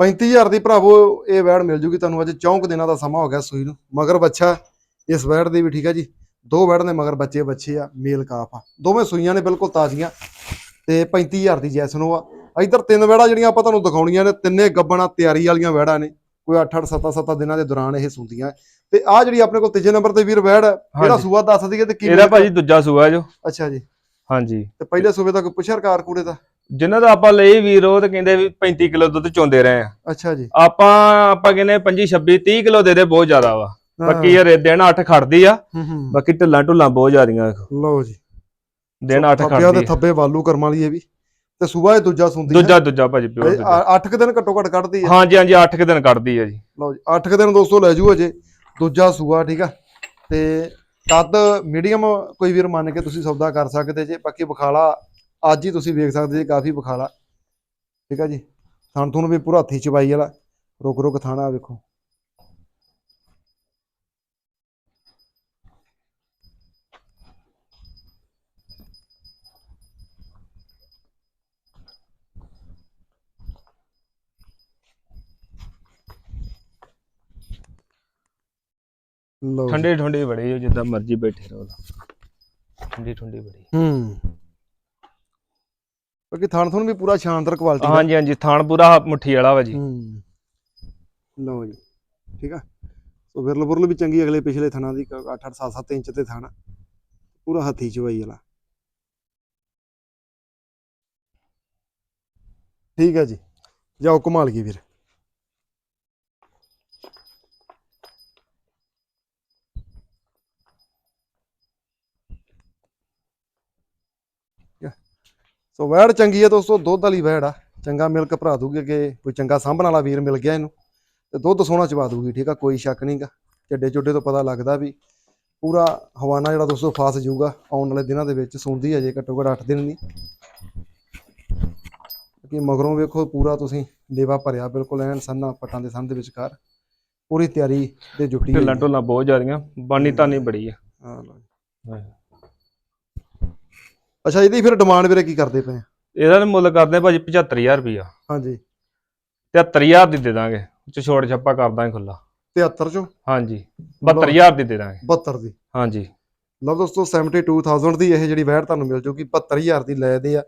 35000 ਦੀ ਭਰਾਵੋ ਇਹ ਵੈੜ ਮਿਲ ਜੂਗੀ ਤੁਹਾਨੂੰ। ਅੱਜ ਚੌਂਕ ਦਿਨਾਂ ਦਾ ਸਮਾਂ ਹੋ ਗਿਆ ਸੂਈ ਨੂੰ। ਮਗਰ ਬੱਚਾ ਇਸ ਵੈੜ ਦੀ ਵੀ ਠੀਕ ਹੈ ਜੀ। ਦੋ ਵੈੜ ਨੇ ਮਗਰ ਬੱਚੇ ਬੱਚੇ ਆ ਮੇਲ ਕਾਫ ਆ। ਦੋਵੇਂ ਸੂਈਆਂ ਨੇ ਬਿਲਕੁਲ ਤਾਜ਼ੀਆਂ। ਤੇ 35000 ਦੀ ਜੈਸਨੋ ਆ। ਇਧਰ ਤਿੰਨ ਵੈੜਾਂ ਜਿਹੜੀਆਂ ਆਪਾਂ ਤੁਹਾਨੂੰ ਦਿਖਾਉਣੀਆਂ ਨੇ ਤਿੰਨੇ ਗੱਬਣਾ ਤਿਆਰੀ ਵਾਲੀਆਂ ਵੈੜਾਂ ਨੇ। ਕੋਈ 8 8 7 7 ਦਿਨਾਂ ਦੇ ਦੌਰਾਨ ਇਹ ਸੁੰਦੀਆਂ। ਤੇ ਆ ਜਿਹੜੀ ਆਪਣੇ ਕੋਲ ਤੀਜੇ ਨੰਬਰ ਤੇ ਵੀਰ ਵੈੜ ਇਹਦਾ ਹਾਂਜੀ। ਸੂਆ ਦੱਸ ਦਈਏ ਤੇ ਕੀ ਇਹਦਾ ਭਾਜੀ ਦੂਜਾ ਸੂਆ ਜੋ। ਅੱਛਾ ਜੀ। ਹਾਂਜੀ। ਤੇ ਪਹਿਲੇ ਸੂਬੇ ਦਾ ਕੋਈ ਪੁੱਛਿਆ ਕਾਰ ਕੂੜੇ ਦਾ? ਜਿਨ੍ਹਾਂ ਦਾ ਆਪਾਂ ਲਈ ਵੀਰ ਉਹ ਤੇ ਕਹਿੰਦੇ ਵੀ 35 ਕਿਲੋ ਦੁੱਧ ਚੋਂਦੇ ਰਹੇ ਆ ਅੱਛਾ ਜੀ। ਆਪਾਂ ਆਪਾਂ ਕਹਿੰਦੇ 25 26 30 ਕਿਲੋ ਦੇ ਦੇ ਬਹੁਤ ਜ਼ਿਆਦਾ ਵਾ। ਬਾਕੀ। ਯਾਰ ਦਿਨ 8 ਖੜਦੀ ਆ। ਬਾਕੀ ਢਿੱਲਾਂ ਢੁੱਲਾਂ ਬਹੁਤ ਜ਼ਿਆਦੀਆਂ ਲਓ ਜੀ। ਦਿਨ 8 ਥੱਬਿਆਂ ਖੜਦੀ ਆ। ਥੱਬੇ ਵਾਲੂ ਕਰਮ ਵਾਲੀ ਇਹ ਵੀ। ਤੇ ਸੂਬਾ ਇਹ ਦੂਜਾ ਸੁੰਦੀ ਦੂਜਾ ਦੂਜਾ ਭਾਜੀ ਪਿਓਰ ਦੂਜਾ। 8 ਦਿਨ ਘੱਟੋ ਘੱਟ ਕੱਢਦੀ ਹੈ। ਹਾਂਜੀ ਹਾਂਜੀ 8 ਦਿਨ ਕੱਢਦੀ ਆ ਜੀ। ਲਓ ਜੀ 8 ਦਿਨ ਦੋਸਤੋ ਲੈ ਜੂ ਅਜੇ। ਦੂਜਾ ਸੂਆ ਠੀਕ ਆ। ਤੇ ਕੱਦ ਮੀਡੀਅਮ ਕੋਈ ਵੀਰ ਮੰਨ ਕੇ ਤੁਸੀਂ ਸੌਦਾ ਕਰ ਸਕਦੇ ਜੇ। ਬਾਕੀ ਬਖਾਲਾ ਅੱਜ ਹੀ ਤੁਸੀਂ ਵੇਖ ਸਕਦੇ ਜੇ ਕਾਫੀ ਬਖਾਲਾ। ਠੀਕ ਆ ਜੀ? ਥਣ ਤੁਹਾਨੂੰ ਵੀ ਪੂਰਾ ਹੱਥੀ ਚਵਾਈ ਵਾਲਾ। ਰੁਕ ਰੁਕ ਥਾਣਾ ਵੇਖੋ। ਠੰਡੇ ਠੰਡੇ ਬੜੇ ਹੋ ਜਿੱਦਾਂ ਮਰਜ਼ੀ ਬੈਠੇ ਰਹੋ। ਠੰਡੀ ਠੰਡੀ ਬੜੀ। ਹੂੰ। ਬਾਕੀ ਥਣ ਤੁਹਾਨੂੰ ਵੀ ਪੂਰਾ ਸ਼ਾਨਦਾਰ ਕੁਆਲਿਟੀ ਦਾ ਹਾਂਜੀ ਹਾਂਜੀ ਥਾਣ ਪੂਰਾ ਮੁੱਠੀ ਵਾਲਾ ਵਾ ਜੀ। ਹੂੰ। ਲਓ ਜੀ ਠੀਕ ਆ? ਸੋ ਵਿਰਲ ਬੁਰਲ ਵੀ ਚੰਗੀ ਅਗਲੇ ਪਿਛਲੇ ਥਣਾ ਦੀ 8 8 7 7 ਇੰਚ ਤੇ ਥਾਣਾ ਪੂਰਾ ਹੱਥੀ ਚਵਾਈ ਵਾਲਾ। ਠੀਕ ਹੈ ਜੀ। ਜਾਓ ਕਮਾਲ ਕੀ ਵੀਰ। ਸੋ ਵੈੜ ਚੰਗੀ ਹੈ ਦੋਸਤੋ ਦੁੱਧ ਵਾਲੀ ਵੈੜ ਆ। ਚੰਗਾ ਮਿਲਕ ਭਰਾ ਦੂਗੀ ਅੱਗੇ ਕੋਈ ਚੰਗਾ ਸਾਂਭਣ ਵਾਲਾ ਵੀਰ ਮਿਲ ਗਿਆ ਇਹਨੂੰ। ਤੇ ਦੁੱਧ ਸੋਹਣਾ ਚਵਾ ਦੂਗੀ ਠੀਕ ਆ ਕੋਈ ਸ਼ੱਕ ਨਹੀਂਗਾ ਚੱਡੇ ਚੁੱਡੇ ਤੋਂ ਪਤਾ ਲੱਗਦਾ ਵੀ ਪੂਰਾ ਹਵਾਨਾ ਜਿਹੜਾ ਦੋਸਤੋ ਫਾਸ ਜਾਊਗਾ ਆਉਣ ਵਾਲੇ ਦਿਨਾਂ ਦੇ ਵਿੱਚ ਸੁਣਦੀ ਅਜੇ ਘੱਟੋ ਘੱਟ 8 ਦਿਨ ਦੀ ਕਿ ਮਗਰੋਂ ਵੇਖੋ ਪੂਰਾ ਤੁਸੀਂ ਲੇਵਾ ਭਰਿਆ ਬਿਲਕੁਲ ਐਨ ਸੰਨਾ ਪੱਟਾਂ ਦੇ ਸੰਨ ਦੇ ਵਿਚਕਾਰ। ਪੂਰੀ ਤਿਆਰੀ ਤੇ ਜੁਟੀ ਢਿੱਲਾਂ ਹੈ। ਢੁੱਲਾਂ ਬਹੁਤ ਜ਼ਿਆਦੀਆਂ ਬਾਨੀ ਤਾਨੀ ਬੜੀ ਆ। ਹਾਂ ਜੀ। ਅੱਛਾ ਇਹਦੀ ਫਿਰ ਡਿਮਾਂਡ ਵੀਰੇ ਕੀ ਕਰਦੇ ਪਏ ਆ? ਇਹਦਾ ਮੁੱਲ ਕਰਦੇ ਭਾਜੀ 75000 ਰੁਪਇਆ ਹਾਂਜੀ। 73000 ਦੀ ਦੇ ਦਾਂਗੇ ਚ ਛੋੜ ਛੱਪਾ ਕਰ ਦਾਂਗੇ ਖੁੱਲਾ 73 ਚੋਂ? ਹਾਂਜੀ 72000 ਦੀ ਦੇ ਦਾਂਗੇ। 72 ਦੀ। ਹਾਂਜੀ। ਲਓ ਦੋਸਤੋ 72000 ਦੀ ਇਹ ਜਿਹੜੀ ਵੈਟ ਤੁਹਾਨੂੰ ਮਿਲ ਜੂਗੀ 72000 ਦੀ ਲੈ ਦੇ ਆ।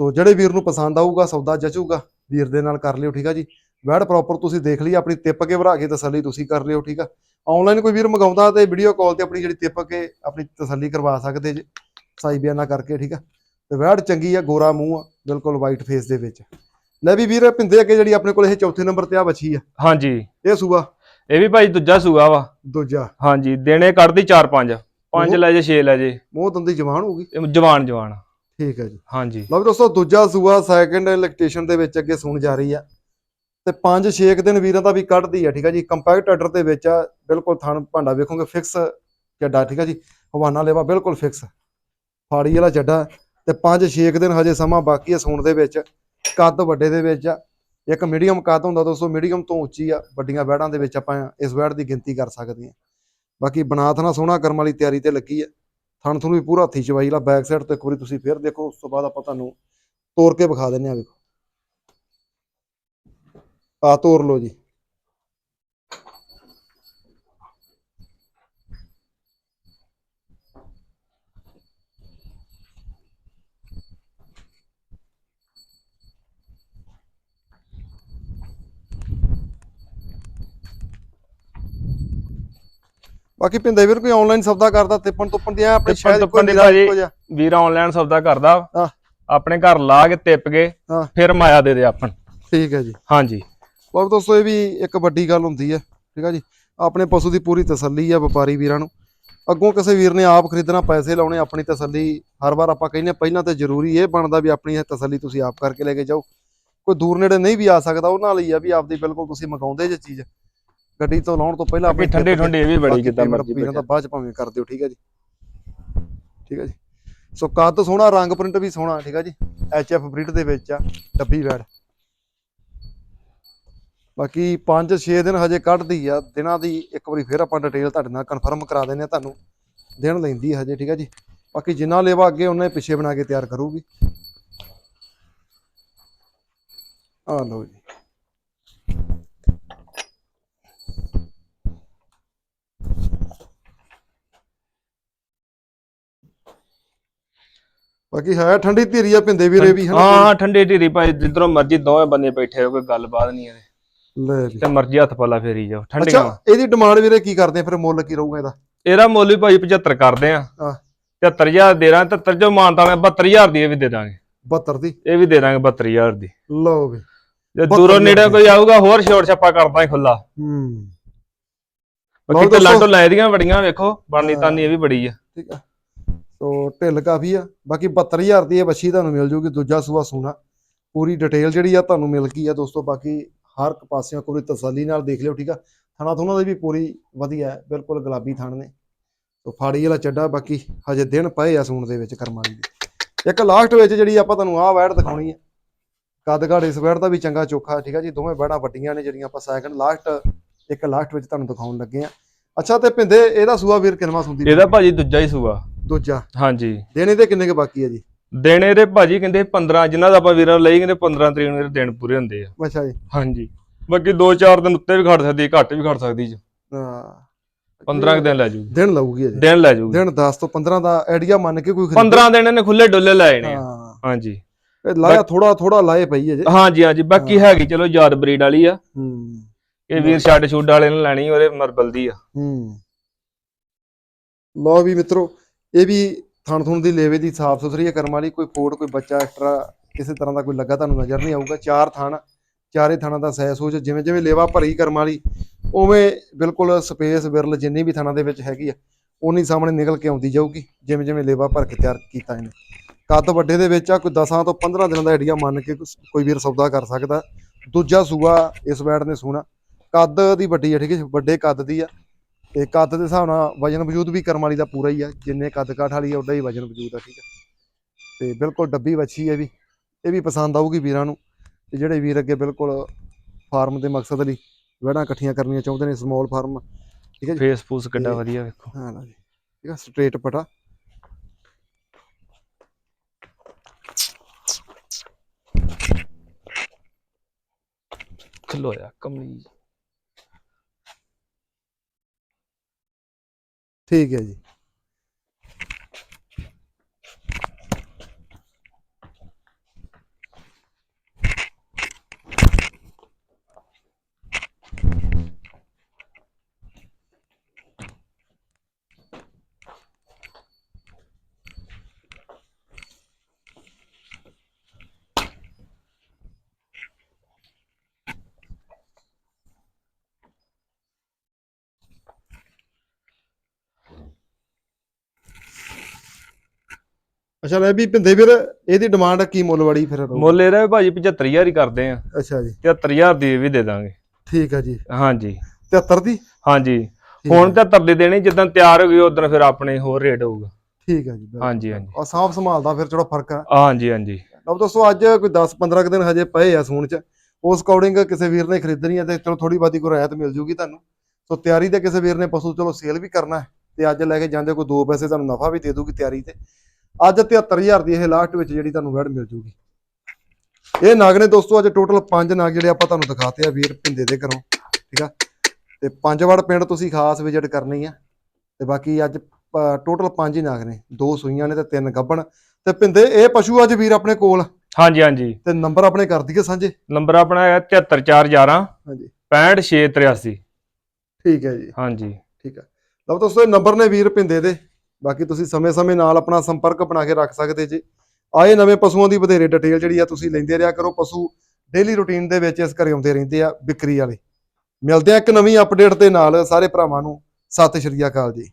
ਸੋ ਜਿਹੜੇ ਵੀਰ ਨੂੰ ਪਸੰਦ ਆਊਗਾ ਸੌਦਾ ਜਚੂਗਾ ਵੀਰ ਦੇ ਨਾਲ ਕਰ ਲਿਓ ਠੀਕ ਆ ਜੀ? ਵੈਟ ਪ੍ਰੋਪਰ ਤੁਸੀਂ ਦੇਖ ਲਈ ਆਪਣੀ ਤਿੱਪ ਕੇ ਭਰਾ ਕੇ ਤਸੱਲੀ ਤੁਸੀਂ ਕਰ ਲਿਓ ਠੀਕ ਆ? ਆਨਲਾਈਨ ਕੋਈ ਵੀਰ ਮੰਗਾਉਂਦਾ ਤੇ ਵੀਡੀਓ ਕਾਲ ਤੇ ਆਪਣੀ ਜਿਹੜੀ ਤਿੱਪ ਕੇ ਆਪਣੀ ਤਸੱਲੀ ਕਰਵਾ ਸਕਦੇ ਜੇ। ਸਾਈ ਬਿਆਨਾ ਕਰਕੇ ਠੀਕ ਆ? ਤੇ ਵੈਟ ਚੰਗੀ ਆ ਗੋਰਾ ਮੂੰਹ ਆ ਬਿਲਕੁਲ ਵਾਈਟ ਫੇਸ ਦੇ ਵਿੱਚ। ਲੈ ਵੀ ਵੀਰ ਪਿੰਦੇ ਅੱਗੇ ਜਿਹੜੀ ਆਪਣੇ ਕੋਲ ਇਹ ਚੌਥੇ ਨੰਬਰ ਤੇ ਆ ਬੱਚੀ ਆ। ਹਾਂਜੀ। ਇਹ ਸੂਆ? ਇਹ ਵੀ ਭਾਈ ਦੂਜਾ ਸੂਆ ਵਾ। ਦੂਜਾ। ਹਾਂਜੀ ਦਿਨੇ ਕੱਢਦੀ 4 5 5 ਉਹ- ਲੈ ਜੇ 6 ਲੈ ਜੇ। ਮੂੰਹ ਦੰਦੀ ਜਵਾਨ ਹੋਊਗੀ। ਇਹ ਜਵਾਨ ਜਵਾਨ। ਠੀਕ ਹੈ ਜੀ। ਹਾਂਜੀ। ਲਓ ਵੀ ਦੋਸਤੋ ਦੂਜਾ ਸੂਆ ਸੈਕੰਡ ਇਲੈਕਟ੍ਰੀਸ਼ਨ ਦੇ ਵਿੱਚ ਅੱਗੇ ਸੁਣ ਜਾ ਰਹੀ ਆ। ਤੇ 5-6 ਦਿਨ ਵੀਰਾਂ ਦਾ ਵੀ ਕੱਢਦੀ ਆ ਠੀਕ ਆ ਜੀ। ਕੰਪੈਕਟ ਆਰਡਰ ਦੇ ਵਿੱਚ ਆ ਬਿਲਕੁਲ ਥਣ ਭਾਂਡਾ ਵੇਖੋਗੇ ਫਿਕਸ ਚੱਡਾ ਠੀਕ ਆ ਜੀ। ਹਵਾਨਾ ਲੈਵਾ ਬਿਲਕੁਲ ਫਿਕਸ ਫਾੜੀ ਵਾਲਾ ਚੱਡਾ ਤੇ 5-6 ਦਿਨ ਹਜੇ ਸਮਾਂ ਬਾਕੀ ਆ ਸੂਣ ਦੇ ਵਿੱਚ, ਕੱਦ ਵੱਡੇ ਦੇ ਵਿੱਚ ਆ। ਇੱਕ ਮੀਡੀਅਮ ਕੱਦ ਹੁੰਦਾ ਦੋਸਤੋ ਮੀਡੀਅਮ ਤੋਂ ਉੱਚੀ ਆ, ਵੱਡੀਆਂ ਵੈੜਾਂ ਦੇ ਵਿੱਚ ਆਪਾਂ ਇਸ ਵੈੜ ਦੀ ਗਿਣਤੀ ਕਰ ਸਕਦੇ ਹਾਂ। ਬਾਕੀ ਬਨਾਥ ਨਾਲ ਸੋਹਣਾ ਕਰਮ ਵਾਲੀ ਤਿਆਰੀ ਤੇ ਲੱਗੀ ਆ। ਥਣ ਤੁਹਾਨੂੰ ਵੀ ਪੂਰਾ ਹੱਥੀ ਚਵਾਈ ਲਾ ਬੈਕ ਸਾਈਡ ਤੋਂ ਇੱਕ ਵਾਰੀ ਤੁਸੀਂ ਫੇਰ ਦੇਖੋ, ਉਸ ਤੋਂ ਬਾਅਦ ਆਪਾਂ ਤੁਹਾਨੂੰ ਤੋੜ ਕੇ ਵਿਖਾ ਦਿੰਨੇ ਆ ਵੇਖੋ। ਆ ਤੋੜ ਲਓ ਜੀ। ਬਾਕੀ ਪਿੰਦੇ ਵੀਰ ਕੋਈ ਆਨਲਾਈਨ ਸੌਦਾ ਕਰਦਾ ਤਿੱਪਣ ਤੁੱਪਣ ਦੀਆਂ ਆਪਣੇ ਸ਼ਾਇਦ ਕੋਈ ਨਿਰਾ ਭਾਜੀ- ਵੀਰ ਆਨਲਾਈਨ ਸੌਦਾ ਕਰਦਾ। ਹਾਂ। ਆਪਣੇ ਘਰ ਲਾ ਕੇ ਟਿੱਪ ਕੇ ਹਾਂ। ਫਿਰ ਮਾਇਆ ਦੇ ਦੇ ਆਪਣ। ਠੀਕ ਹੈ ਜੀ। ਹਾਂਜੀ। ਬਾਕੀ ਦੋਸਤੋ ਇਹ ਵੀ ਇੱਕ ਵੱਡੀ ਗੱਲ ਹੁੰਦੀ ਹੈ ਠੀਕ ਹੈ ਜੀ। ਆਪਣੇ ਪਸ਼ੂ ਦੀ ਪੂਰੀ ਤਸੱਲੀ ਆ ਵਪਾਰੀ ਵੀਰਾਂ ਨੂੰ। ਅੱਗੋਂ ਕਿਸੇ ਵੀਰ ਨੇ ਆਪ ਖਰੀਦਣਾ ਪੈਸੇ ਲਾਉਣੇ ਆਪਣੀ ਤਸੱਲੀ ਹਰ ਵਾਰ ਆਪਾਂ ਕਹਿੰਦੇ ਪਹਿਲਾਂ ਤਾਂ ਜ਼ਰੂਰੀ ਇਹ ਬਣਦਾ ਵੀ ਆਪਣੀ ਤਸੱਲੀ ਤੁਸੀਂ ਆਪ ਕਰਕੇ ਲੈ ਕੇ ਜਾਓ। ਕੋਈ ਦੂਰ ਨੇੜੇ ਨਹੀਂ ਵੀ ਆ ਸਕਦਾ ਉਹਨਾਂ ਲਈ ਆ ਵੀ ਆਪਦੀ ਬਿਲਕੁਲ ਤੁਸੀਂ ਮੰਗਾਉਂਦੇ ਜੇ ਚੀਜ਼। ਗੱਡੀ ਤੋਂ ਲਾਉਣ ਤੋਂ ਪਹਿਲਾਂ ਆਪਣੀ ਠੰਡੇ ਠੰਡੇ ਇਹ ਵੀ ਬੜੀ ਜਿੱਦਾਂ ਮਰਜ਼ੀ ਦਾ ਬਾਅਦ ਚ ਭਾਵੇਂ ਕਰ ਦਿਓ ਠੀਕ ਹੈ ਜੀ? ਠੀਕ ਹੈ ਜੀ? ਸੋ ਕੱਦ ਸੋਹਣਾ ਰੰਗ ਪ੍ਰਿੰਟ ਵੀ ਸੋਹਣਾ ਠੀਕ ਹੈ ਜੀ? ਐਚ ਐਫ ਬਰੀਡ ਦੇ ਵਿੱਚ ਆ ਡੱਬੀ ਵੈੜ ਬਾਕੀ 5-6 ਦਿਨ ਹਜੇ ਕੱਢਦੀ ਆ ਦਿਨਾਂ ਦੀ ਇੱਕ ਵਾਰੀ ਫਿਰ ਆਪਾਂ ਡਿਟੇਲ ਤੁਹਾਡੇ ਨਾਲ ਕਨਫਰਮ ਕਰਾ ਦਿੰਦੇ ਆ ਤੁਹਾਨੂੰ। ਦਿਨ ਲੈਂਦੀ ਹਜੇ ਠੀਕ ਆ ਜੀ? ਬਾਕੀ ਜਿੰਨਾ ਲੇਵਾ ਅੱਗੇ ਉਹਨੇ ਪਿੱਛੇ ਬਣਾ ਕੇ ਤਿਆਰ ਕਰੂਗੀ। ਆ ਲਓ ਜੀ। ਬਾਕੀ ਹੈ ਠੰਡੀ ਧੀਰੀ ਆ ਪਿੰਦੇ ਵੀਰੇ ਵੀ ਹਨਾ ਹਾਂ ਠੰਡੇ ਢੀਰੀ ਭਾਈ ਜਿੱਧਰੋਂ ਮਰਜ਼ੀ ਦੋਵੇਂ ਬੰਦੇ ਬੈਠੇ ਹੋ ਕੋਈ ਗੱਲਬਾਤ ਨਹੀਂ ਇਹਦੇ। ਲੈ ਤੇ ਮਰਜ਼ੀ ਹੱਥ ਪਾਲਾ ਫੇਰੀ ਜਾਓ ਠੰਡੀਆਂ ਵਾ। ਅੱਛਾ ਇਹਦੀ ਡਿਮਾਂਡ ਵੀਰੇ ਕੀ ਕਰਦੇ ਫਿਰ ਮੁੱਲ ਕੀ ਰਹੂਗਾ ਇਹਦਾ? ਇਹਦਾ ਮੁੱਲ ਵੀ ਭਾਈ 75 ਕਰਦੇ ਆ। ਹਾਂ। 73000 ਦੇ ਰਾਂ 73 ਜੋ ਮਾਨਤਾ ਨੇ 72000 ਦੀ ਇਹ ਵੀ ਦੇ ਦਾਂਗੇ। 72 ਦੀ? ਇਹ ਵੀ ਦੇ ਦਾਂਗੇ 72000 ਦੀ। ਲਓ ਵੀ। ਜੇ 72,000 ਦੂਰੋਂ ਨੇੜੇ। ਕੋਈ ਆਊਗਾ ਹੋਰ ਛੋਟ ਛੱਪਾ ਕਰਦਾ ਹੀ ਖੁੱਲਾ ਹੂੰ। ਬਾਕੀ ਤੇ। ਲਾਟੋ ਲੈ ਦੀਆਂ ਬੜੀਆਂ ਵੇਖੋ ਬਾਨੀ ਹਾਂ। ਤਾਨੀ ਇਹ ਵੀ ਬੜੀ ਆ। ਠੀਕ ਆ। ਸੋ ਢਿੱਲ ਕਾਫੀ ਆ। ਬਾਕੀ 72000 ਦੀ ਇਹ ਬੱਛੀ ਤੁਹਾਨੂੰ ਮਿਲ ਜੂਗੀ, ਦੂਜਾ ਸੂਆ ਸੂਣਾ ਪੂਰੀ ਡਿਟੇਲ ਜਿਹੜੀ ਆ ਤੁਹਾਨੂੰ ਮਿਲ ਗਈ ਆ ਦੋਸਤੋ। ਬਾਕੀ ਹਰ ਇੱਕ ਪਾਸਿਓਂ ਪੂਰੀ ਤਸੱਲੀ ਨਾਲ ਦੇਖ ਲਿਓ, ਠੀਕ ਆ? ਥਣਾ ਥੁਣਾ ਦੀ ਵੀ ਪੂਰੀ ਵਧੀਆ ਹੈ, ਬਿਲਕੁਲ ਗੁਲਾਬੀ ਥਣ ਨੇ। ਸੋ ਫਾੜੀ ਵਾਲਾ ਚੱਡਾ, ਬਾਕੀ ਹਜੇ ਦਿਨ ਪਏ ਆ ਸੂਣ ਦੇ ਵਿੱਚ ਕਰਮਾਲੀ ਦੇ। ਇੱਕ ਲਾਸਟ ਵਿੱਚ ਜਿਹੜੀ ਆਪਾਂ ਤੁਹਾਨੂੰ ਆਹ ਵੈੜ ਦਿਖਾਉਣੀ ਆ। ਕੱਦ ਘਾੜ ਇਸ ਵੈੜ ਦਾ ਵੀ ਚੰਗਾ ਚੋਖਾ, ਠੀਕ ਆ ਜੀ? ਦੋਵੇਂ ਵੈੜਾਂ ਵੱਡੀਆਂ ਨੇ ਜਿਹੜੀਆਂ ਆਪਾਂ ਸੈਕਿੰਡ ਲਾਸਟ ਇੱਕ ਲਾਸਟ ਵਿੱਚ ਤੁਹਾਨੂੰ ਦਿਖਾਉਣ ਲੱਗੇ ਆ। ਅੱਛਾ ਤੇ ਭਿੰਦੇ, ਇਹਦਾ ਸੂਆ ਵੀਰ ਕਿੰਨਵਾ ਸੁੰਦੀ? ਇਹਦਾ ਭਾਜੀ ਦੂਜਾ ਹੀ ਸੂਆ। ਦੂਜਾ? ਹਾਂਜੀ। ਦਿਨ ਇਹਦੇ ਕਿੰਨੇ ਕੁ ਬਾਕੀ ਆ ਜੀ? ਦੇਣੇ ਦੇ ਭਾਜੀ ਕਹਿੰਦੇ 15 ਜਿਨ੍ਹਾਂ ਦਾ ਆਪਾਂ ਵੀਰਾਂ ਨੂੰ ਲਈ ਕਹਿੰਦੇ 15 ਤਰੀਕ ਨੂੰ ਇਹਦੇ ਦਿਨ ਪੂਰੇ ਹੁੰਦੇ ਆ। ਅੱਛਾ ਜੀ। ਹਾਂਜੀ। ਬਾਕੀ 2-4 ਦਿਨ ਉੱਤੇ ਵੀ ਖੜ ਸਕਦੀ ਹੈ, ਘੱਟ ਵੀ ਖੜ ਸਕਦੀ ਜੀ। ਹਾਂ। 15 ਕੁ ਦਿਨ ਲੈ ਜੂਗੀ। ਦਿਨ ਲਊਗੀ ਅਜੇ ਦਿਨ ਲੈ ਜੂਗੀ। ਦਿਨ 10 ਤੋਂ 15 ਦਾ ਆਈਡੀਆ ਮੰਨ ਕੇ ਕੋਈ ਖਰੀਦੇ। 15 ਦਿਨ ਇਹਨੇ ਖੁੱਲੇ ਡੁੱਲੇ ਲਾਏ ਨੇ। ਹਾਂ। ਹਾਂਜੀ। ਲਾਇਆ ਥੋੜਾ ਥੋੜਾ ਲਾਏ ਪਈ ਅਜੇ ਹਾਂਜੀ ਹਾਂਜੀ। ਬਾਕੀ ਹੈਗੀ ਚਲੋ ਯਾਦ ਬਰੀਡ ਵਾਲੀ ਆ। ਹੂੰ। ਇਹ ਵੀਰ ਛੱਡ ਛੁੱਡ ਵਾਲੇ ਨੇ ਲੈਣੀ ਉਹਦੇ ਮਰਬਲ ਦੀ ਆ। ਹੂੰ। ਲੋ ਵੀ ਮਿੱਤਰੋ ਇਹ ਵੀ ਥਣ ਥੁਣ ਦੀ ਲੇਵੇ ਦੀ ਸਾਫ਼ ਸੁਥਰੀ ਹੈ, ਕਰਮ ਵਾਲੀ, ਕੋਈ ਫੋੜ, ਕੋਈ ਬੱਚਾ ਐਕਸਟਰਾ ਕਿਸੇ ਤਰ੍ਹਾਂ ਦਾ ਕੋਈ ਲੱਗਾ, ਤੁਹਾਨੂੰ ਨਜ਼ਰ ਨਹੀਂ ਆਊਗਾ। ਚਾਰ ਥਣ, ਚਾਰੇ ਥਾਣਾ ਦਾ ਸਹਿ ਸੂਝ, ਜਿਵੇਂ ਜਿਵੇਂ ਲੇਵਾ ਭਰੀ ਕਰਮ ਵਾਲੀ, ਉਵੇਂ ਬਿਲਕੁਲ ਸਪੇਸ, ਵਿਰਲ ਜਿੰਨੀ ਵੀ ਥਾਣਾ ਦੇ ਵਿੱਚ ਹੈਗੀ ਆ ਉਨੀ ਸਾਹਮਣੇ ਨਿਕਲ ਕੇ ਆਉਂਦੀ ਜਾਊਗੀ, ਜਿਵੇਂ ਜਿਵੇਂ ਲੇਵਾ ਭਰ ਕੇ ਤਿਆਰ ਕੀਤਾ ਇਹਨੇ। ਕੱਦ ਵੱਡੇ ਦੇ ਵਿੱਚ ਆ, ਕੋਈ 10 ਤੋਂ 15 ਦਿਨਾਂ ਦਾ ਏਡੀਆ ਮੰਨ ਕੇ ਕੋਈ ਵੀਰ ਸੌਦਾ ਕਰ ਸਕਦਾ। ਦੂਜਾ ਸੂਆ ਇਸ ਵੈੜ ਨੇ ਸੂਣਾ। ਕੱਦ ਦੀ ਵੱਡੀ ਆ, ਠੀਕ ਹੈ ਵੱਡੇ ਕੱਦ ਦੀ ਆ। ਤੇ ਕੱਦ ਦੇ ਹਿਸਾਬ ਨਾਲ ਵਜਨ ਵਜੂਦ ਵੀ ਕਰਮ ਵਾਲੀ ਦਾ ਪੂਰਾ ਹੀ ਆ ਜਿੰਨੇ ਕੱਦ ਕਾਠ ਵਾਲੀ ਆ ਉਡਾ ਹੀ ਵਜਨ ਵਜੂਦ ਆ ਠੀਕ ਆ। ਤੇ ਬਿਲਕੁਲ ਡੱਬੀ ਵੱਛੀ ਹੈ ਵੀ ਇਹ ਵੀ ਪਸੰਦ ਆਊਗੀ ਵੀਰਾਂ ਨੂੰ। ਤੇ ਜਿਹੜੇ ਵੀਰ ਅੱਗੇ ਬਿਲਕੁਲ ਫਾਰਮ ਦੇ ਮਕਸਦ ਲਈ ਵੜਾਂ ਇਕੱਠੀਆਂ ਕਰਨੀਆਂ ਚਾਹੁੰਦੇ ਨੇ ਸਮਾਲ ਫਾਰਮ ਠੀਕ ਹੈ ਜੀ? ਫੇਸ ਫੂਸ ਕਿੱਡਾ ਵਧੀਆ ਵੇਖੋ। ਹਾਂ ਲਓ ਜੀ ਠੀਕ ਆ ਸਟ੍ਰੇਟ ਪਟਾ ਖਲੋਇਆ ਕਮਲੀ ਠੀਕ ਹੈ ਜੀ। ਅੱਛਾ ਲੈ ਵੀ ਭਿੰਦੇ ਵੀਰ ਇਹਦੀ ਡਿਮਾਂਡ ਕੀ ਮੁੱਲ ਵਾਲੀ ਫਿਰ? ਮੁੱਲ ਇਹਦਾ ਵੀ ਭਾਜੀ 75000 ਹੀ ਕਰਦੇ ਆ। ਅੱਛਾ ਜੀ। 73000 ਦੀ ਵੀ ਦੇ ਦਾਂਗੇ। ਠੀਕ ਹੈ ਜੀ। ਹਾਂਜੀ। 73 ਦੀ? ਹਾਂਜੀ। ਹੁਣ ਹੈ, ਤਾਂ ਤਰਦੇ ਦੇਣੀ ਜਦੋਂ ਤਿਆਰ ਹੋ ਗਈ ਉਦੋਂ ਫਿਰ ਆਪਣੇ ਹੋਰ ਰੇਟ ਹੋਊਗਾ। ਠੀਕ ਹੈ ਜੀ। ਹਾਂਜੀ ਹਾਂਜੀ। ਔਰ ਸਾਫ਼ ਸੰਭਾਲਦਾ ਫਿਰ ਚਲੋ ਫ਼ਰਕ ਆ। ਹਾਂਜੀ ਹਾਂਜੀ। ਲਓ ਦੋਸਤੋ ਅੱਜ ਕੋਈ 10 15 ਕੁ ਦਿਨ ਹਜੇ ਪਏ ਆ ਸੂਣ ਚ। ਉਸ ਅਕੋਰਡਿੰਗ ਕਿਸੇ ਵੀਰ ਨੇ ਖਰੀਦਣੀ ਆ ਤੇ ਚਲੋ ਥੋੜੀ ਬਾਤੀ ਕੋਈ ਰਾਇਤ ਮਿਲ ਜੂਗੀ ਤੁਹਾਨੂੰ। ਸੋ ਤਿਆਰੀ ਤੇ ਕਿਸੇ ਵੀਰ ਨੇ ਪਸ਼ੂ ਚਲੋ ਸੇਲ ਵੀ ਕਰਨਾ ਤੇ ਅੱਜ ਲੈ ਕੇ ਜਾਂਦੇ ਕੋਈ ਦੋ ਪੈਸੇ ਤੁਹਾਨੂੰ ਨਫਾ ਵੀ ਦੇ ਦੂਗੀ ਤਿਆਰੀ ਤੇ। ਅੱਜ 73000 ਦੀ ਇਹ ਲਾਸਟ ਵਿੱਚ ਜਿਹੜੀ ਤੁਹਾਨੂੰ ਵੈੜ ਮਿਲ ਜੂਗੀ। ਇਹ ਨਾਗ ਨੇ ਦੋਸਤੋ ਅੱਜ ਟੋਟਲ 5 ਨਾਗ ਜਿਹੜੇ ਆਪਾਂ ਤੁਹਾਨੂੰ ਦਿਖਾਤੇ ਆ ਵੀਰ ਭਿੰਦੇ ਦੇ ਘਰੋਂ ਠੀਕ ਆ? ਤੇ ਪੰਜ ਵੜ ਪਿੰਡ ਤੁਸੀਂ ਖਾਸ ਵਿਜ਼ਿਟ ਕਰਨੀ ਆ। ਤੇ ਬਾਕੀ ਅੱਜ ਟੋਟਲ 5 ਹੀ ਨਾਗ ਨੇ। ਦੋ ਸੂਈਆਂ ਨੇ ਤੇ ਤਿੰਨ ਗੱਬਣ। ਤੇ ਭਿੰਦੇ ਇਹ ਪਸ਼ੂ ਅੱਜ ਵੀਰ ਆਪਣੇ ਕੋਲ? ਹਾਂਜੀ ਹਾਂਜੀ। ਤੇ ਨੰਬਰ ਆਪਣੇ ਕਰ ਦਈਏ ਸਾਂਝੇ? ਨੰਬਰ ਆਪਣਾ ਹੈ 74411 ਹਾਂਜੀ। 65683 ਠੀਕ ਹੈ ਜੀ। ਹਾਂਜੀ। ਠੀਕ ਹੈ ਲਓ ਦੋਸਤੋ ਇਹ ਨੰਬਰ ਨੇ ਵੀਰ ਭਿੰਦੇ ਦੇ। ਬਾਕੀ ਤੁਸੀਂ ਸਮੇਂ-ਸਮੇਂ ਨਾਲ ਆਪਣਾ ਸੰਪਰਕ ਬਣਾ ਕੇ ਰੱਖ ਸਕਦੇ ਜੀ। ਆਏ ਨਵੇਂ ਪਸ਼ੂਆਂ ਦੀ ਵਧੇਰੇ ਡਿਟੇਲ ਜਿਹੜੀ ਆ ਤੁਸੀਂ ਲੈਂਦੇ ਰਿਹਾ ਕਰੋ। ਪਸ਼ੂ ਡੇਲੀ ਰੁਟੀਨ ਦੇ ਵਿੱਚ ਇਸ ਘਰੇ ਆਉਂਦੇ ਰਹਿੰਦੇ ਆ ਵਿਕਰੀ ਵਾਲੇ। ਮਿਲਦੇ ਆ ਇੱਕ ਨਵੀਂ ਅਪਡੇਟ ਦੇ ਨਾਲ। ਸਾਰੇ ਭਰਾਵਾਂ ਨੂੰ ਸਤਿ ਸ਼੍ਰੀ ਅਕਾਲ ਜੀ।